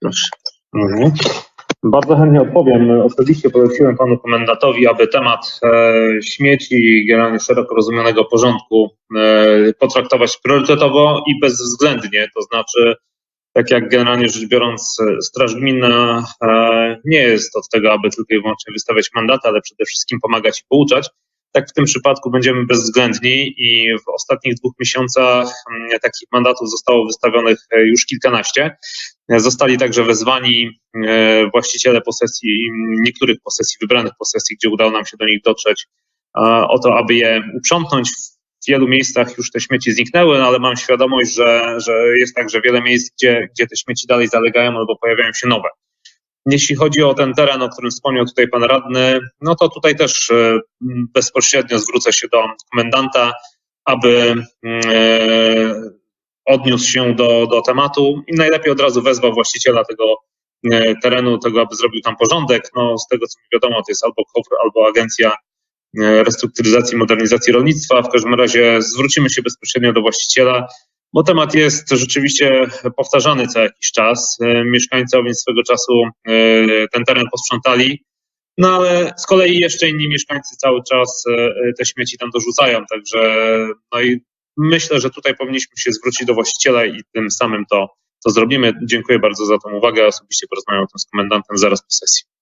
Proszę. Mhm. Bardzo chętnie odpowiem. Osobiście poleciłem panu komendantowi, aby temat e, śmieci i generalnie szeroko rozumianego porządku e, potraktować priorytetowo i bezwzględnie. To znaczy, tak jak generalnie rzecz biorąc, Straż Gminna e, nie jest od tego, aby tylko i wyłącznie wystawiać mandaty, ale przede wszystkim pomagać i pouczać. Tak w tym przypadku będziemy bezwzględni i w ostatnich dwóch miesiącach mm, takich mandatów zostało wystawionych e, już kilkanaście. Zostali także wezwani e, właściciele posesji, niektórych posesji, wybranych posesji, gdzie udało nam się do nich dotrzeć, o to, aby je uprzątnąć. W wielu miejscach już te śmieci zniknęły, no ale mam świadomość, że, że jest także wiele miejsc, gdzie, gdzie te śmieci dalej zalegają albo pojawiają się nowe. Jeśli chodzi o ten teren, o którym wspomniał tutaj pan radny, no to tutaj też e, bezpośrednio zwrócę się do komendanta, aby e, odniósł się do, do tematu i najlepiej od razu wezwał właściciela tego e, terenu, tego, aby zrobił tam porządek. No, z tego co mi wiadomo, to jest albo KOWR, albo Agencja Restrukturyzacji i Modernizacji Rolnictwa. W każdym razie zwrócimy się bezpośrednio do właściciela, bo temat jest rzeczywiście powtarzany co jakiś czas. E, Mieszkańcy swego czasu e, ten teren posprzątali, no ale z kolei jeszcze inni mieszkańcy cały czas e, te śmieci tam dorzucają, także no i myślę, że tutaj powinniśmy się zwrócić do właściciela i tym samym to, to zrobimy. Dziękuję bardzo za tą uwagę. Osobiście porozmawiam o tym z komendantem zaraz po sesji.